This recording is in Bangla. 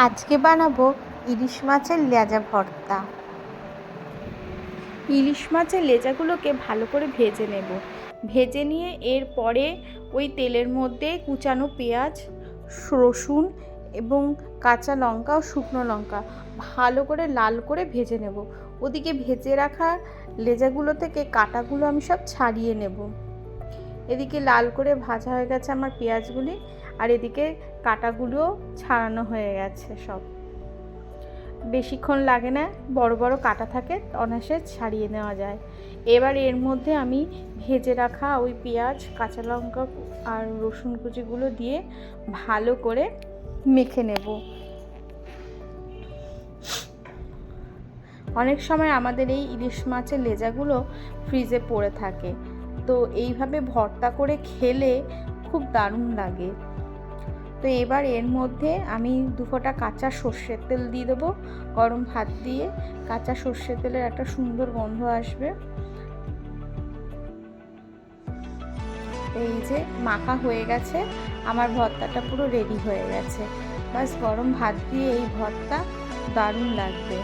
আজকে বানাবো ইলিশ মাছের লেজা ভর্তা। ইলিশ মাছের লেজাগুলোকে ভালো করে ভেজে নেব। ভেজে নিয়ে এরপরে ওই তেলের মধ্যে কুচানো পেঁয়াজ, রসুন এবং কাঁচা লঙ্কা ও শুকনো লঙ্কা ভালো করে লাল করে ভেজে নেব। ওদিকে ভেজে রাখা লেজাগুলো থেকে কাটাগুলো আমি সব ছাড়িয়ে নেব। এদিকে লাল করে ভাজা হয়ে গেছে আমার পেঁয়াজগুলি, আর এদিকে কাটাগুলোও ছাড়ানো হয়ে গেছে সব। বেশিক্ষণ লাগে না, বড় বড় কাটা থাকে, অনায়াসে ছাড়িয়ে নেওয়া যায়। এবার এর মধ্যে আমি ভেজে রাখা ওই পেঁয়াজ, কাঁচা লঙ্কা আর রসুন কুচিগুলো দিয়ে ভালো করে মেখে নেব। অনেক সময় আমাদের এই ইলিশ মাছের লেজাগুলো ফ্রিজে পড়ে থাকে। তো এইভাবে ভর্তা করে খেলে খুব দারুণ লাগে। তো এবার এর মধ্যে আমি দু ফোঁটা কাঁচা সর্ষের তেল দিয়ে দেবো, গরম ভাত দিয়ে। কাঁচা সর্ষের তেলের একটা সুন্দর গন্ধ আসবে। এই যে মাখা হয়ে গেছে, আমার ভর্তাটা পুরো রেডি হয়ে গেছে। বাস গরম ভাত দিয়ে এই ভর্তা দারুণ লাগবে।